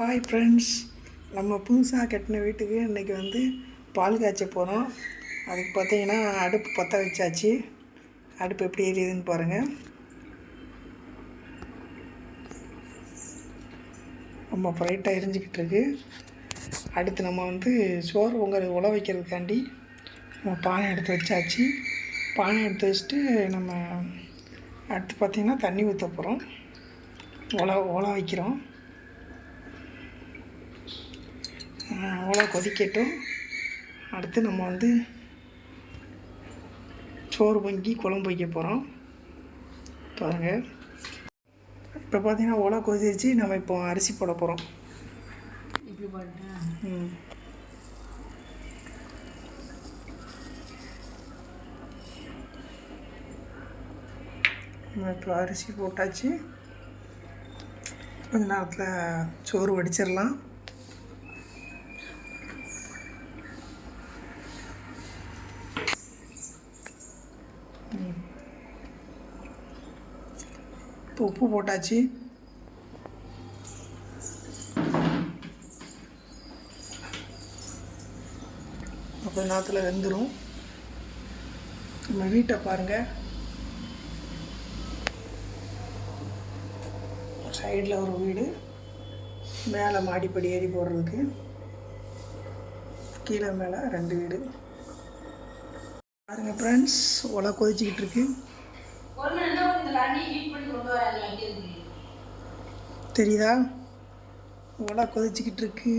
Hi friends நம்ம புதுசாக கட்டின வீட்டுக்கு இன்றைக்கி வந்து பால் காய்ச்ச போகிறோம் அதுக்கு பார்த்தீங்கன்னா அடுப்பு பற்ற வச்சாச்சு. அடுப்பு எப்படி எரியுதுன்னு பாருங்கள் ரொம்ப ப்ரைட்டாக எரிஞ்சிக்கிட்டு இருக்கு. அடுத்து நம்ம வந்து சோறு பொங்கல் உழ வைக்கிறதுக்காண்டி நம்ம பானை எடுத்து வச்சாச்சு. பானை எடுத்து வச்சுட்டு நம்ம அடுத்து பார்த்திங்கன்னா தண்ணி ஊற்ற போகிறோம் உல உல வைக்கிறோம். உழ கொதிக்கட்டும். அடுத்து நம்ம வந்து சோறு பொங்கி குழம்பு வைக்க போகிறோம் பாருங்கள் இப்போ பார்த்தீங்கன்னா உலை கொதிச்சு நம்ம இப்போ அரிசி போட போகிறோம் இப்படி போட்டேன் இப்போ அரிசி போட்டாச்சு. கொஞ்ச நேரத்தில் சோறு வடிச்சிடலாம். இப்போ உப்பு போட்டாச்சு. கொஞ்ச நேரத்தில் வெந்துடும் நம்ம வீட்டை பாருங்கள் சைடில் ஒரு வீடு. மேலே மாடிப்படி ஏறி போடுறதுக்கு கீழே மேலே ரெண்டு வீடு. பாருங்கள் ஃப்ரெண்ட்ஸ் ஒலை கொதிச்சிக்கிட்டு இருக்கு. தெரியுதா? உலை கொதிச்சுக்கிட்டு இருக்கு.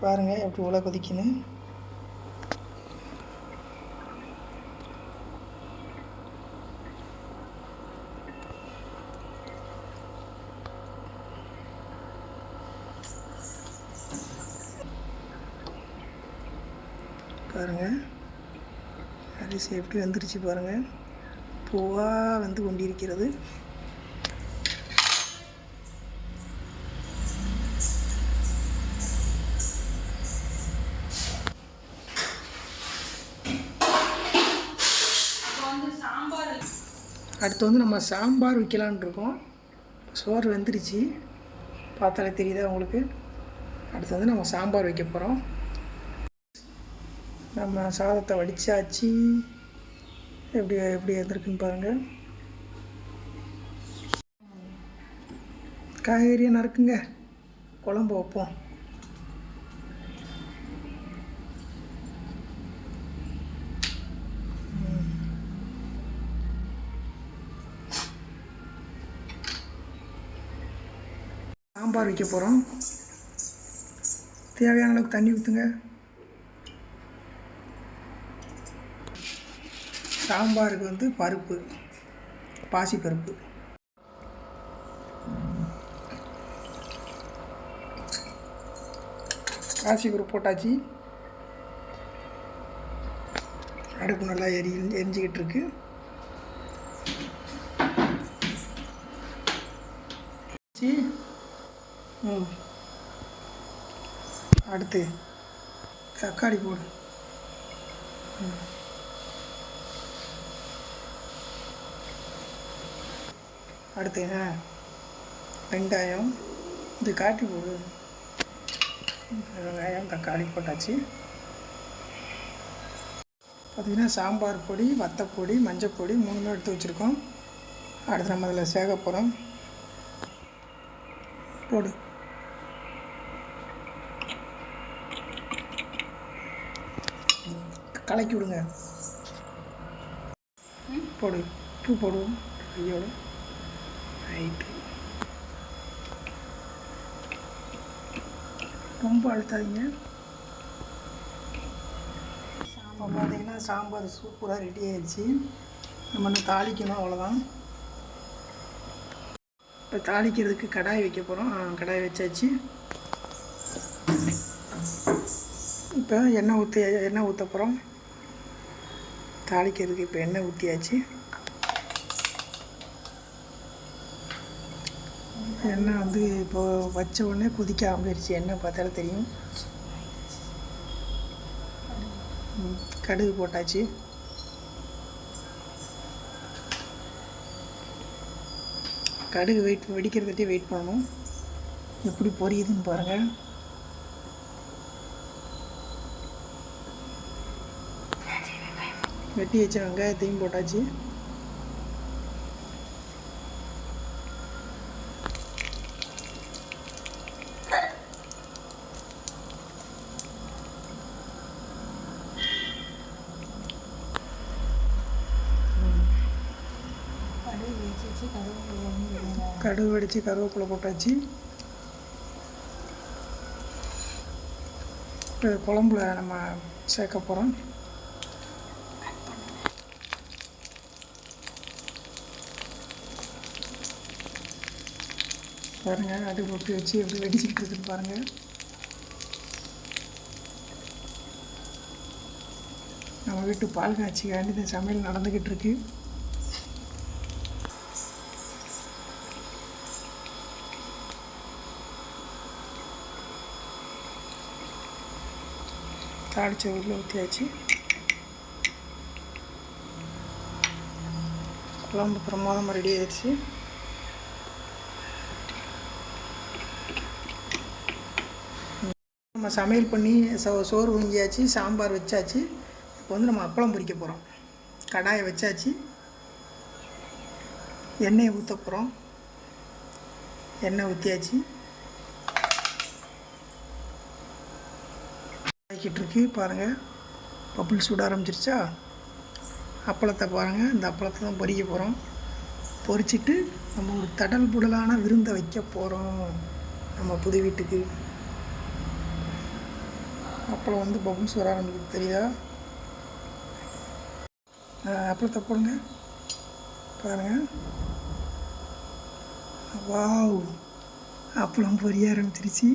பாருங்க எப்படி உலை கொதிக்குன்னு. பாருங்க. அரிசி எப்படி வந்துருச்சு பாருங்கள் பூவாக வந்து கொண்டிருக்கிறது. அடுத்து வந்து நம்ம சாம்பார் வைக்கலான்னு இருக்கோம். சோறு வெந்துருச்சு. பார்த்தாலே தெரியுதா உங்களுக்கு? அடுத்து வந்து நம்ம சாம்பார் வைக்க போகிறோம் நம்ம சாதத்தை வடித்தாச்சு எப்படி எப்படி வந்திருக்குன்னு பாருங்கள் காய்கறியை நறுக்குங்க. குழம்பு வைப்போம். சாம்பார் வைக்க போகிறோம் தேவையான அளவுக்கு தண்ணி ஊற்றுங்க சாம்பாருக்கு வந்து பருப்பு பாசி பருப்பு. பாசி பருப்பு போட்டாச்சு. அடுப்பு நல்லா எரி எரிஞ்சிக்கிட்டு இருக்கு. ம். அடுத்து தக்காளி போடு. ம். அடுத்து என்ன? வெங்காயம். இது காட்டி போடு. வெங்காயம் தக்காளி போட்டாச்சு. பார்த்திங்கன்னா சாம்பார் பொடி வத்தப்பொடி மஞ்சள் பொடி மூணுமே எடுத்து வச்சுருக்கோம். அடுத்து நம்ம அதில் சேக போகிறோம் போடு. கலக்கி விடுங்க. போடு. பூ போடுவோம் ஐயோடு ரைட்டு ரொம்ப அழுத்தாதீங்க. சாம்பார் பார்த்தீங்கன்னா சாம்பார் சூப்பராக ரெடி ஆயிடுச்சு. நம்ம இன்னும் தாளிக்கணும் அவ்வளோதான் இப்போ தாளிக்கிறதுக்கு கடாய் வைக்க போகிறோம் கடாய் வச்சாச்சு. இப்போ எண்ணெய் ஊற்றி எண்ணெய் ஊற்ற போகிறோம் தாளிக்கிறதுக்கு இப்போ எண்ணெய் ஊற்றியாச்சு எண்ணெய் வந்து இப்போ வச்ச உடனே கொதிக்க ஆரம்பிச்சிருச்சு. எண்ணெய் பார்த்தாலே தெரியும். கடுகு போட்டாச்சு. கடுகு வெயிட் வெடிக்கிறதே வெயிட் பண்ணணும். எப்படி பொரியுதுன்னு பாருங்கள் வெட்டி வச்ச வெங்காயத்தையும் போட்டாச்சு. கடுகு வெடித்து கருவேப்பிலை போட்டாச்சு. இப்போ குழம்புல நம்ம சேர்க்க போகிறோம் பாருங்கள் அடி போட்டு வச்சு எப்படி வெடிச்சிக்கிட்டு இருக்குன்னு பாருங்கள் நம்ம வீட்டு பால் காய்ச்சிக்காண்டி இந்த சமையல் நடந்துக்கிட்டு இருக்கு. தாளிச்ச உள்ள ஊற்றியாச்சு குழம்பு பிரமாதமாக ரெடி ஆயிடுச்சு நம்ம சமையல் பண்ணி சோ சோறு பொங்கியாச்சு சாம்பார் வச்சாச்சு. இப்போ வந்து நம்ம அப்பளம் பொரிக்க போகிறோம் கடாயை வச்சாச்சு. எண்ணெயை ஊற்ற போகிறோம் எண்ணெய் ஊற்றியாச்சு ஆகிக்கிட்டு இருக்கு பாருங்கள் பப்புள் சுட ஆரம்பிச்சிருச்சா? அப்பளத்தை பாருங்கள் இந்த அப்பளத்தை தான் பொறிக்க போகிறோம் பொறிச்சிட்டு நம்ம ஒரு தடல் புடலான விருந்தை வைக்க போகிறோம் நம்ம புது வீட்டுக்கு. அப்பளம் வந்து பப்புள்ஸ் வர ஆரம்பிக்குது. தெரியுதா? அப்பளத்தை போடுங்க. பாருங்கள் வாவ். அப்பளம் பொரிய ஆரம்பிச்சிருச்சு.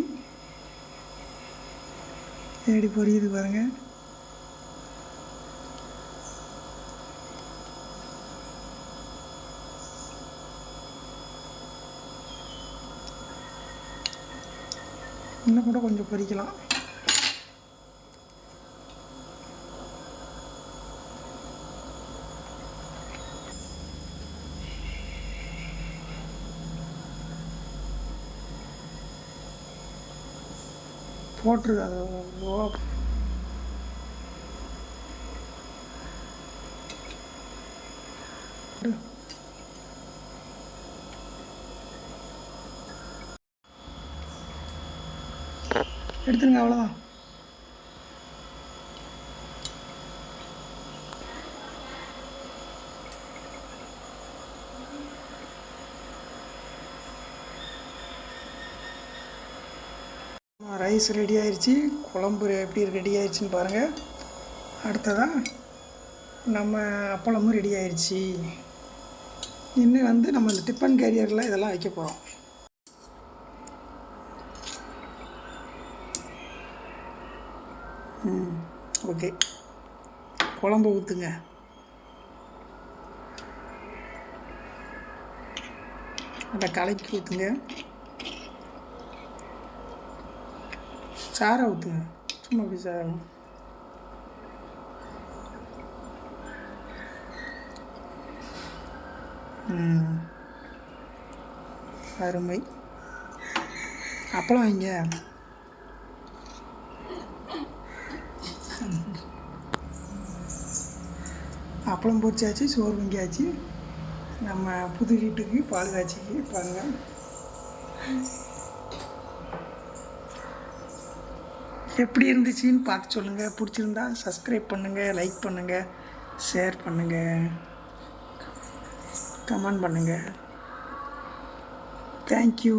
எப்படி பொரியுது பாருங்க. இன்னும் கூட கொஞ்சம் பொரிக்கலாம் போட்டிருக்கு அது ஓ. எடுத்துருங்க அவ்வளோதான் ரைஸ் ரெடி ஆயிடுச்சு குழம்பு எப்படி ரெடி ஆயிடுச்சுன்னு பாருங்கள் அடுத்ததாக நம்ம அப்பளமும் ரெடி ஆயிடுச்சு இன்னும் வந்து நம்ம இந்த டிஃபன் கேரியரில் இதெல்லாம் வைக்க போகிறோம் ம் ஓகே குழம்பு ஊற்றுங்க அதை கலக்கி ஊற்றுங்க சாரை ஊற்றுங்க சும்மா அப்படி சார் அருமை அப்பளம் வைங்க அப்பளம் பொரிச்சாச்சு சோறு வங்கியாச்சு நம்ம புது வீட்டுக்கு பால் காய்ச்சிக்கு பாருங்கள் எப்படி இருந்துச்சுன்னு பார்த்து சொல்லுங்கள் பிடிச்சிருந்தா சப்ஸ்கிரைப் பண்ணுங்கள் லைக் பண்ணுங்கள் ஷேர் பண்ணுங்கள் கமெண்ட் பண்ணுங்கள் தேங்க்யூ